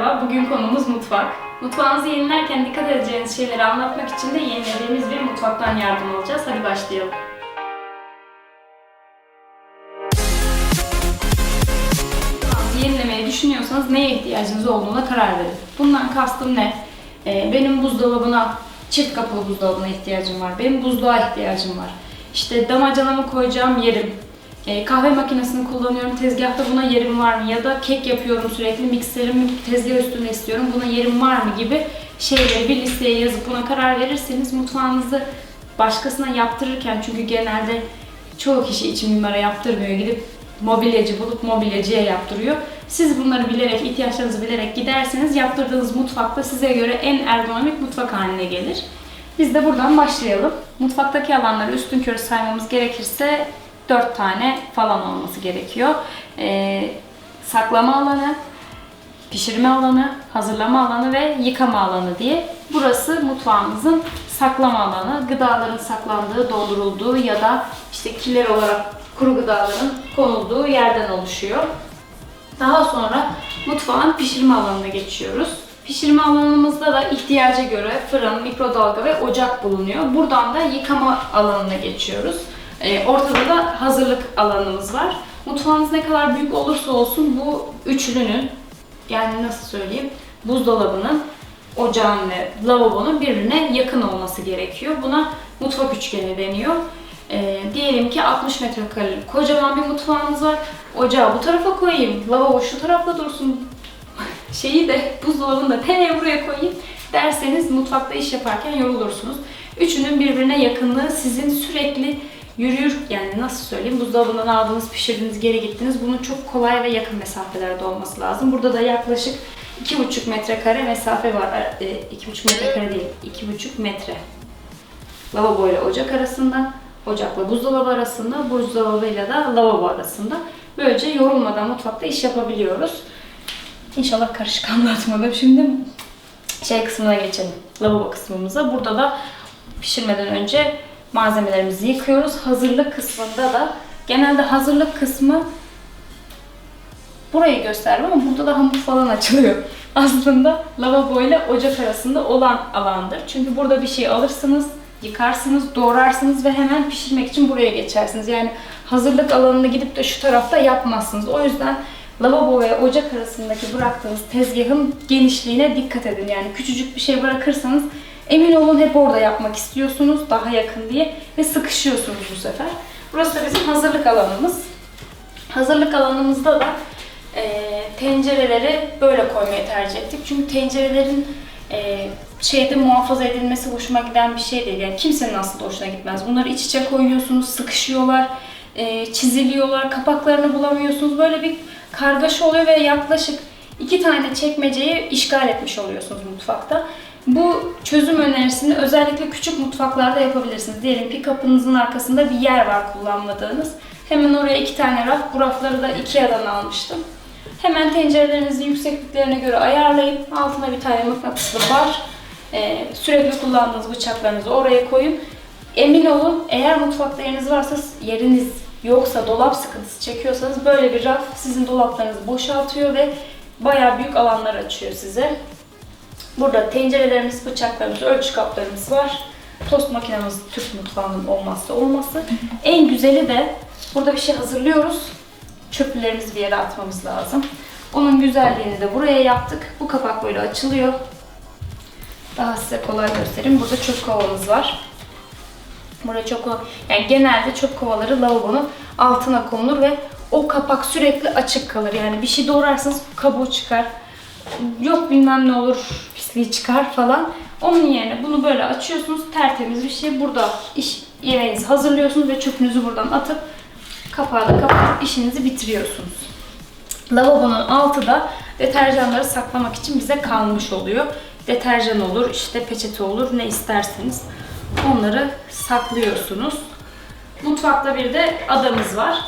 Merhaba, bugün konumuz mutfak. Mutfağınızı yenilerken dikkat edeceğiniz şeyleri anlatmak için de yenilediğimiz bir mutfaktan yardım alacağız. Hadi başlayalım. Yenilemeyi düşünüyorsanız neye ihtiyacınız olduğuna karar verin. Bundan kastım ne? Ee, benim buzdolabına, çift kapılı buzdolabına ihtiyacım var. Benim buzluğa ihtiyacım var. İşte damacanamı koyacağım yerim, e, kahve makinesini kullanıyorum. Tezgahta buna yerim var mı? Ya da kek yapıyorum sürekli. Mikserimi tezgah üstünde istiyorum. Buna yerim var mı? Gibi şeyleri bir listeye yazıp buna karar verirseniz mutfağınızı başkasına yaptırırken çünkü genelde çoğu kişi için mimara yaptırmıyor. Gidip mobilyacı bulup mobilyacıya yaptırıyor. Siz bunları bilerek, ihtiyaçlarınızı bilerek giderseniz yaptırdığınız mutfakta size göre en ergonomik mutfak haline gelir. Biz de buradan başlayalım. Mutfaktaki alanları üstün körü saymamız gerekirse 4 tane falan olması gerekiyor. Ee, saklama alanı, pişirme alanı, hazırlama alanı ve yıkama alanı diye. Burası mutfağımızın saklama alanı. Gıdaların saklandığı, doldurulduğu ya da işte kiler olarak kuru gıdaların konulduğu yerden oluşuyor. Daha sonra mutfağın pişirme alanına geçiyoruz. Pişirme alanımızda da ihtiyaca göre fırın, mikrodalga ve ocak bulunuyor. Buradan da yıkama alanına geçiyoruz. Ee, ortada da hazırlık alanımız var. Mutfağınız ne kadar büyük olursa olsun bu üçlünün yani nasıl söyleyeyim buzdolabının, ocağın ve lavabonun birbirine yakın olması gerekiyor. Buna mutfak üçgeni deniyor. Ee, diyelim ki 60 metrekarelik kocaman bir mutfağınız var. Ocağı bu tarafa koyayım, lavabo şu tarafta dursun, şeyi de buzdolabını da nereye buraya koyayım derseniz mutfakta iş yaparken yorulursunuz. Üçünün birbirine yakınlığı sizin sürekli yürür yani nasıl söyleyeyim buzdolabından aldığınız pişirdiğiniz geri gittiniz bunun çok kolay ve yakın mesafelerde olması lazım. Burada da yaklaşık 2,5 metrekare mesafe var. E, 2,5 metrekare değil 2,5 metre. Lavabo ile ocak arasında, ocakla buzdolabı arasında, buzdolabıyla da lavabo arasında. Böylece yorulmadan mutfakta iş yapabiliyoruz. İnşallah karışık anlatmadım. Şimdi şey kısmına geçelim. Lavabo kısmımıza. Burada da pişirmeden önce malzemelerimizi yıkıyoruz. Hazırlık kısmında da genelde hazırlık kısmı burayı gösterdim ama burada da hamur falan açılıyor. Aslında lavabo ile ocak arasında olan alandır. Çünkü burada bir şey alırsınız, yıkarsınız, doğrarsınız ve hemen pişirmek için buraya geçersiniz. Yani hazırlık alanını gidip de şu tarafta yapmazsınız. O yüzden lavabo ve ocak arasındaki bıraktığınız tezgahın genişliğine dikkat edin. Yani küçücük bir şey bırakırsanız emin olun hep orada yapmak istiyorsunuz daha yakın diye ve sıkışıyorsunuz bu sefer. Burası da bizim hazırlık alanımız. Hazırlık alanımızda da e, tencereleri böyle koymayı tercih ettik. Çünkü tencerelerin e, şeyde muhafaza edilmesi hoşuma giden bir şey değil. Yani kimsenin aslında hoşuna gitmez. Bunları iç içe koyuyorsunuz, sıkışıyorlar, e, çiziliyorlar, kapaklarını bulamıyorsunuz. Böyle bir kargaşa oluyor ve yaklaşık iki tane çekmeceyi işgal etmiş oluyorsunuz mutfakta. Bu çözüm önerisini özellikle küçük mutfaklarda yapabilirsiniz. Diyelim ki kapınızın arkasında bir yer var kullanmadığınız. Hemen oraya iki tane raf, bu rafları da Ikea'dan almıştım. Hemen tencerelerinizi yüksekliklerine göre ayarlayıp altına bir tane mıknatıslı bar, e, sürekli kullandığınız bıçaklarınızı oraya koyun. Emin olun eğer mutfakta yeriniz varsa yeriniz yoksa dolap sıkıntısı çekiyorsanız böyle bir raf sizin dolaplarınızı boşaltıyor ve bayağı büyük alanlar açıyor size. Burada tencerelerimiz, bıçaklarımız, ölçü kaplarımız var. Tost makinemiz Türk mutfağının olmazsa olması. En güzeli de burada bir şey hazırlıyoruz. Çöplerimizi bir yere atmamız lazım. Onun güzelliğini de buraya yaptık. Bu kapak böyle açılıyor. Daha size kolay göstereyim. Burada çöp kovamız var. Burada çöp kova, yani genelde çöp kovaları lavabonun altına konulur ve o kapak sürekli açık kalır. Yani bir şey doğrarsanız kabuğu çıkar. Yok bilmem ne olur pisliği çıkar falan. Onun yerine bunu böyle açıyorsunuz. Tertemiz bir şey. Burada iş yemeğinizi hazırlıyorsunuz ve çöpünüzü buradan atıp kapağı da kapatıp işinizi bitiriyorsunuz. Lavabonun altı da deterjanları saklamak için bize kalmış oluyor. Deterjan olur, işte peçete olur, ne isterseniz onları saklıyorsunuz. Mutfakta bir de adamız var.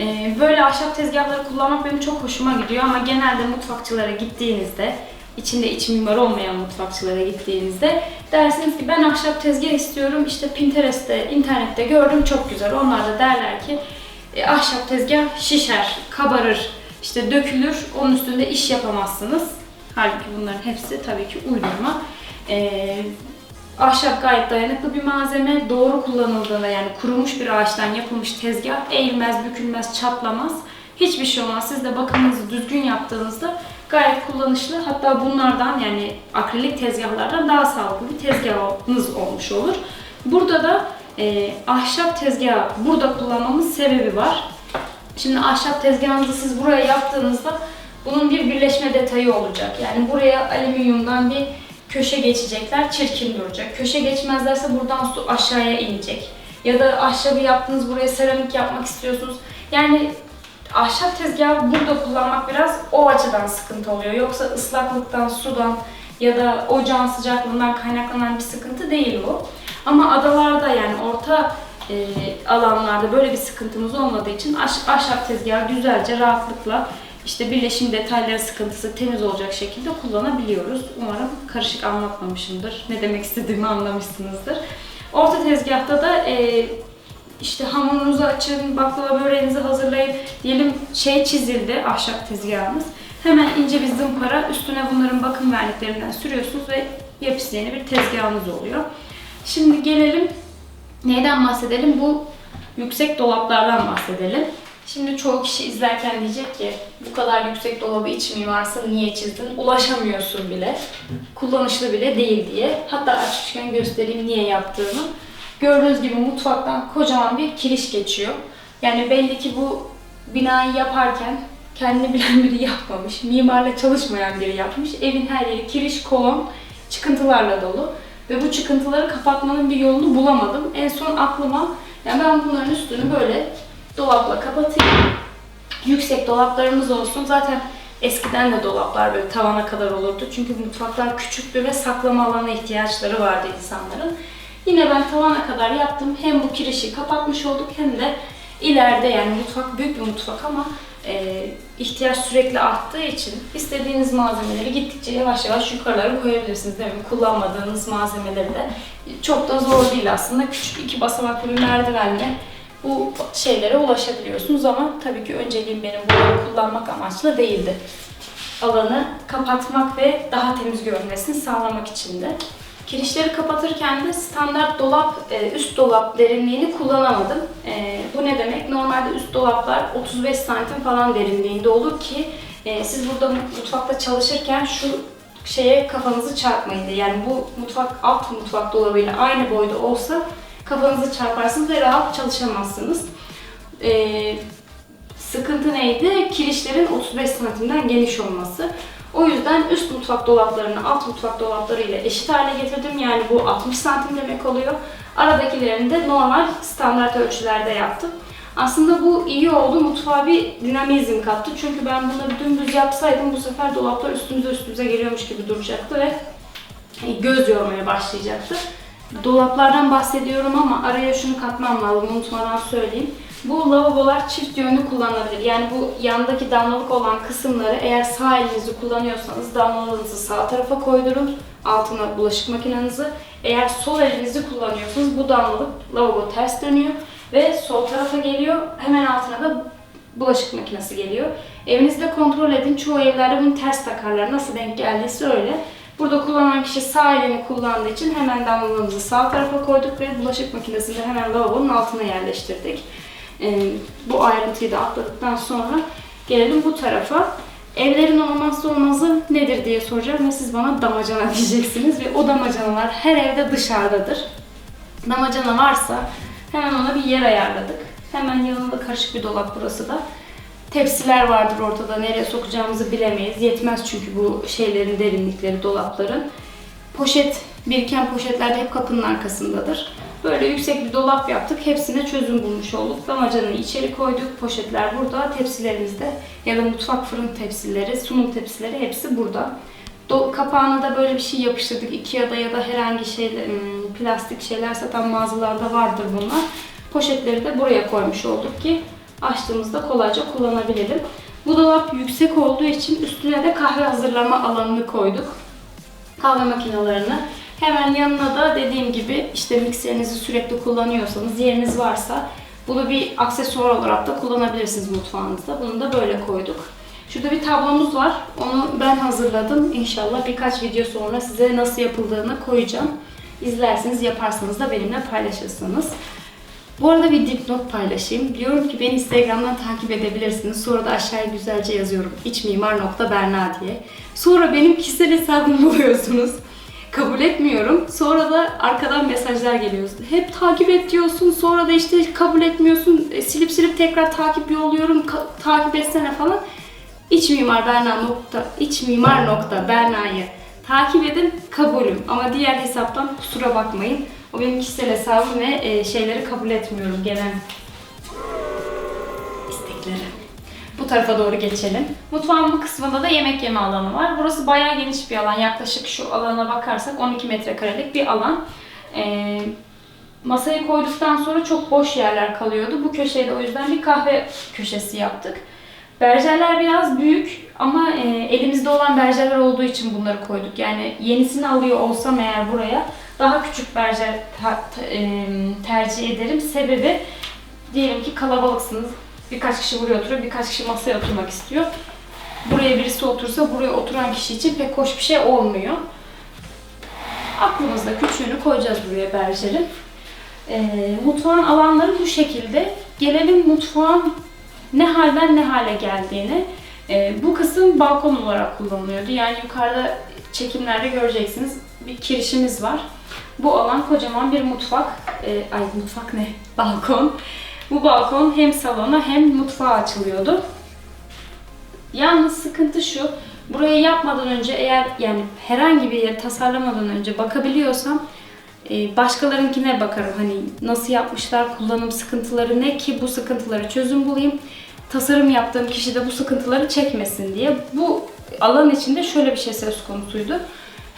Ee, Böyle ahşap tezgahları kullanmak benim çok hoşuma gidiyor ama genelde mutfakçılara gittiğinizde, içinde iç mimar olmayan mutfakçılara gittiğinizde dersiniz ki ben ahşap tezgah istiyorum. İşte Pinterest'te, internette gördüm çok güzel. Onlar da derler ki e, ahşap tezgah şişer, kabarır, işte dökülür, onun üstünde iş yapamazsınız. Halbuki bunların hepsi tabii ki uydurma. Ee, ahşap gayet dayanıklı bir malzeme. Doğru kullanıldığında yani kurumuş bir ağaçtan yapılmış tezgah eğilmez, bükülmez, çatlamaz. Hiçbir şey olmaz. Siz de bakımınızı düzgün yaptığınızda gayet kullanışlı. Hatta bunlardan yani akrilik tezgahlardan daha sağlıklı bir tezgahınız olmuş olur. Burada da e, ahşap tezgahı burada kullanmamın sebebi var. Şimdi ahşap tezgahınızı siz buraya yaptığınızda bunun bir birleşme detayı olacak. Yani buraya alüminyumdan bir köşe geçecekler, çirkin duracak. Köşe geçmezlerse buradan su aşağıya inecek. Ya da ahşabı yaptınız, buraya seramik yapmak istiyorsunuz. Yani ahşap tezgahı burada kullanmak biraz o açıdan sıkıntı oluyor. Yoksa ıslaklıktan, sudan ya da ocağın sıcaklığından kaynaklanan bir sıkıntı değil bu. Ama adalarda yani orta e, alanlarda böyle bir sıkıntımız olmadığı için ahş- ahşap tezgahı güzelce rahatlıkla işte birleşim detayları sıkıntısı temiz olacak şekilde kullanabiliyoruz. Umarım karışık anlatmamışımdır. Ne demek istediğimi anlamışsınızdır. Orta tezgahta da e, işte hamurunuzu açın, baklava böreğinizi hazırlayın. Diyelim şey çizildi ahşap tezgahımız. Hemen ince bir zımpara üstüne bunların bakım verniklerinden sürüyorsunuz ve yepyeni yeni bir tezgahınız oluyor. Şimdi gelelim neyden bahsedelim? Bu yüksek dolaplardan bahsedelim. Şimdi çoğu kişi izlerken diyecek ki bu kadar yüksek dolabı iç mimarsın niye çizdin? Ulaşamıyorsun bile. Kullanışlı bile değil diye. Hatta açmışken göstereyim niye yaptığımı. Gördüğünüz gibi mutfaktan kocaman bir kiriş geçiyor. Yani belli ki bu binayı yaparken kendini bilen biri yapmamış. Mimarla çalışmayan biri yapmış. Evin her yeri kiriş, kolon, çıkıntılarla dolu. Ve bu çıkıntıları kapatmanın bir yolunu bulamadım. En son aklıma yani ben bunların üstünü böyle dolapla kapatayım. Yüksek dolaplarımız olsun. Zaten eskiden de dolaplar böyle tavana kadar olurdu. Çünkü mutfaklar küçüktü ve saklama alanına ihtiyaçları vardı insanların. Yine ben tavana kadar yaptım. Hem bu kirişi kapatmış olduk hem de ileride yani mutfak büyük bir mutfak ama e, ihtiyaç sürekli arttığı için istediğiniz malzemeleri gittikçe yavaş yavaş yukarılara koyabilirsiniz. Değil mi? Kullanmadığınız malzemeleri de çok da zor değil aslında. Küçük iki basamaklı bir merdivenle bu şeylere ulaşabiliyorsunuz ama tabii ki önceliğim benim bunları kullanmak amaçlı değildi. Alanı kapatmak ve daha temiz görünmesini sağlamak için de. Kirişleri kapatırken de standart dolap, e, üst dolap derinliğini kullanamadım. E, bu ne demek? Normalde üst dolaplar 35 santim falan derinliğinde olur ki e, siz burada mutfakta çalışırken şu şeye kafanızı çarpmayın diye. Yani bu mutfak alt mutfak dolabıyla aynı boyda olsa kafanızı çarparsınız ve rahat çalışamazsınız. E, sıkıntı neydi? Kirişlerin 35 santimden geniş olması. O yüzden üst mutfak dolaplarını alt mutfak dolapları ile eşit hale getirdim. Yani bu 60 santim demek oluyor. Aradakilerini de normal standart ölçülerde yaptım. Aslında bu iyi oldu. Mutfağa bir dinamizm kattı. Çünkü ben bunları dümdüz yapsaydım bu sefer dolaplar üstümüze üstümüze geliyormuş gibi duracaktı ve göz yormaya başlayacaktı. Dolaplardan bahsediyorum ama araya şunu katmam lazım unutmadan söyleyeyim. Bu lavabolar çift yönlü kullanılabilir. Yani bu yandaki damlalık olan kısımları eğer sağ elinizi kullanıyorsanız damlalığınızı sağ tarafa koydurun. Altına bulaşık makinenizi. Eğer sol elinizi kullanıyorsanız bu damlalık lavabo ters dönüyor ve sol tarafa geliyor. Hemen altına da bulaşık makinesi geliyor. Evinizde kontrol edin. Çoğu evlerde bunu ters takarlar. Nasıl denk geldiyse öyle. Burada kullanan kişi sağ elini kullandığı için hemen damlalığımızı sağ tarafa koyduk ve bulaşık makinesini de hemen lavabonun altına yerleştirdik. Ee, bu ayrıntıyı da atladıktan sonra gelelim bu tarafa. Evlerin olmazsa olmazı nedir diye soracağım ve siz bana damacana diyeceksiniz ve o damacanalar her evde dışarıdadır. Damacana varsa hemen ona bir yer ayarladık. Hemen yanında karışık bir dolap burası da. Tepsiler vardır ortada. Nereye sokacağımızı bilemeyiz. Yetmez çünkü bu şeylerin derinlikleri, dolapların. Poşet, biriken poşetler de hep kapının arkasındadır. Böyle yüksek bir dolap yaptık. Hepsine çözüm bulmuş olduk. Damacanayı içeri koyduk. Poşetler burada. Tepsilerimiz de ya da mutfak fırın tepsileri, sunum tepsileri hepsi burada. Do- kapağına da böyle bir şey yapıştırdık. Ikea'da ya da herhangi hmm, plastik şeyler satan mağazalarda vardır bunlar. Poşetleri de buraya koymuş olduk ki açtığımızda kolayca kullanabilelim. Bu dolap yüksek olduğu için üstüne de kahve hazırlama alanını koyduk. Kahve makinelerini. Hemen yanına da dediğim gibi işte mikserinizi sürekli kullanıyorsanız yeriniz varsa bunu bir aksesuar olarak da kullanabilirsiniz mutfağınızda. Bunu da böyle koyduk. Şurada bir tablomuz var. Onu ben hazırladım. İnşallah birkaç video sonra size nasıl yapıldığını koyacağım. İzlersiniz, yaparsanız da benimle paylaşırsınız. Bu arada bir dipnot paylaşayım. Diyorum ki beni Instagram'dan takip edebilirsiniz. Sonra da aşağıya güzelce yazıyorum. içmimar.berna diye. Sonra benim kişisel hesabımı buluyorsunuz. Kabul etmiyorum. Sonra da arkadan mesajlar geliyor. Hep takip et diyorsun. Sonra da işte kabul etmiyorsun. E, silip silip tekrar takip yolluyorum. Ka- takip etsene falan. İç mimar Berna nokta, iç mimar nokta Berna'yı takip edin kabulüm. Ama diğer hesaptan kusura bakmayın. O benim kişisel hesabım ve e, şeyleri kabul etmiyorum gelen istekleri. Bu tarafa doğru geçelim. Mutfağın bu kısmında da yemek yeme alanı var. Burası bayağı geniş bir alan. Yaklaşık şu alana bakarsak 12 metrekarelik bir alan. Ee, masayı koyduktan sonra çok boş yerler kalıyordu. Bu köşeye de o yüzden bir kahve köşesi yaptık. Berjerler biraz büyük ama e, elimizde olan berjerler olduğu için bunları koyduk. Yani yenisini alıyor olsam eğer buraya daha küçük berjer e, tercih ederim. Sebebi diyelim ki kalabalıksınız. Birkaç kişi buraya oturuyor, birkaç kişi masaya oturmak istiyor. Buraya birisi otursa buraya oturan kişi için pek hoş bir şey olmuyor. Aklımızda küçüğünü koyacağız buraya berjerin. E, mutfağın alanları bu şekilde. Gelelim mutfağın ne halden ne hale geldiğini. Ee, bu kısım balkon olarak kullanılıyordu. Yani yukarıda çekimlerde göreceksiniz bir kirişimiz var. Bu alan kocaman bir mutfak. Ee, ay mutfak ne? Balkon. Bu balkon hem salona hem mutfağa açılıyordu. Yalnız sıkıntı şu. Burayı yapmadan önce eğer yani herhangi bir yeri tasarlamadan önce bakabiliyorsam e, başkalarınkine bakarım. Hani nasıl yapmışlar, kullanım sıkıntıları ne ki bu sıkıntıları çözüm bulayım. Tasarım yaptığım kişi de bu sıkıntıları çekmesin diye. Bu alan içinde şöyle bir şey söz konusuydu.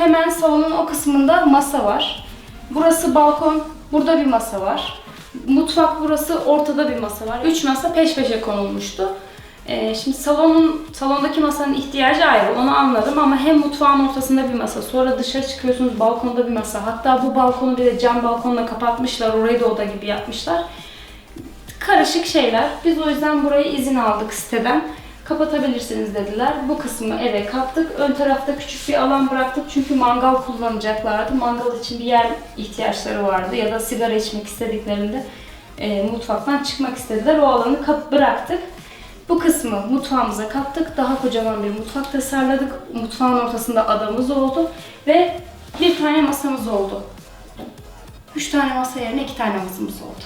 Hemen salonun o kısmında masa var. Burası balkon, burada bir masa var. Mutfak burası, ortada bir masa var. Üç masa peş peşe konulmuştu. Ee, şimdi salonun salondaki masanın ihtiyacı ayrı onu anladım ama hem mutfağın ortasında bir masa sonra dışarı çıkıyorsunuz balkonda bir masa hatta bu balkonu bir de cam balkonla kapatmışlar orayı da oda gibi yapmışlar. Karışık şeyler. Biz o yüzden burayı izin aldık siteden. Kapatabilirsiniz dediler. Bu kısmı eve kattık. Ön tarafta küçük bir alan bıraktık çünkü mangal kullanacaklardı. Mangal için bir yer ihtiyaçları vardı ya da sigara içmek istediklerinde e, mutfaktan çıkmak istediler. O alanı kap bıraktık. Bu kısmı mutfağımıza kattık. Daha kocaman bir mutfak tasarladık. Mutfağın ortasında adamız oldu ve bir tane masamız oldu. Üç tane masa yerine iki tane masamız oldu.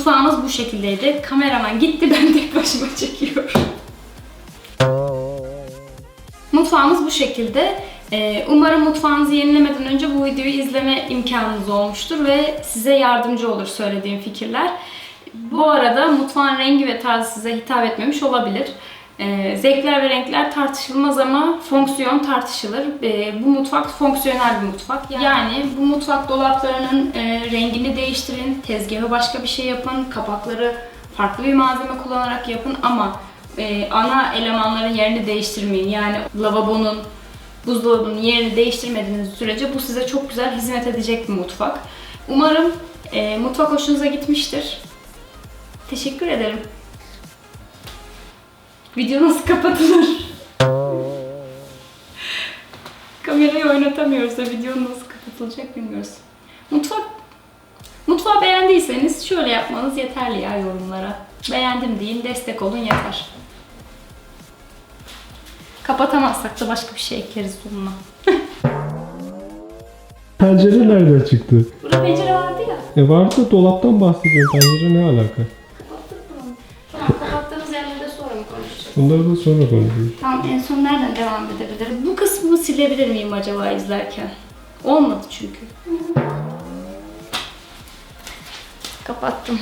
Mutfağımız bu şekildeydi. Kameraman gitti ben tek başıma çekiyorum. Mutfağımız bu şekilde. Ee, Umarım mutfağınızı yenilemeden önce bu videoyu izleme imkanınız olmuştur ve size yardımcı olur söylediğim fikirler. Bu arada mutfağın rengi ve tarzı size hitap etmemiş olabilir. Ee, zevkler ve renkler tartışılmaz ama fonksiyon tartışılır. Ee, bu mutfak fonksiyonel bir mutfak. Yani bu mutfak dolaplarının e, rengini değiştirin, tezgahı başka bir şey yapın, kapakları farklı bir malzeme kullanarak yapın ama e, ana elemanların yerini değiştirmeyin. Yani lavabonun, buzdolabının yerini değiştirmediğiniz sürece bu size çok güzel hizmet edecek bir mutfak. Umarım e, mutfak hoşunuza gitmiştir. Teşekkür ederim. Video nasıl kapatılır? Kamerayı oynatamıyoruz da video nasıl kapatılacak bilmiyoruz. Mutfak Mutfağı beğendiyseniz şöyle yapmanız yeterli ya yorumlara. Beğendim deyin, destek olun yeter. Kapatamazsak da başka bir şey ekleriz bununla. Pencere nereden çıktı? Burada pencere vardı ya. E vardı dolaptan bahsediyorum. Pencere ne alaka? Bunları da sonra konuşuruz. Tamam en son nereden devam edebilirim? Bu kısmını silebilir miyim acaba izlerken? Olmadı çünkü. Kapattım.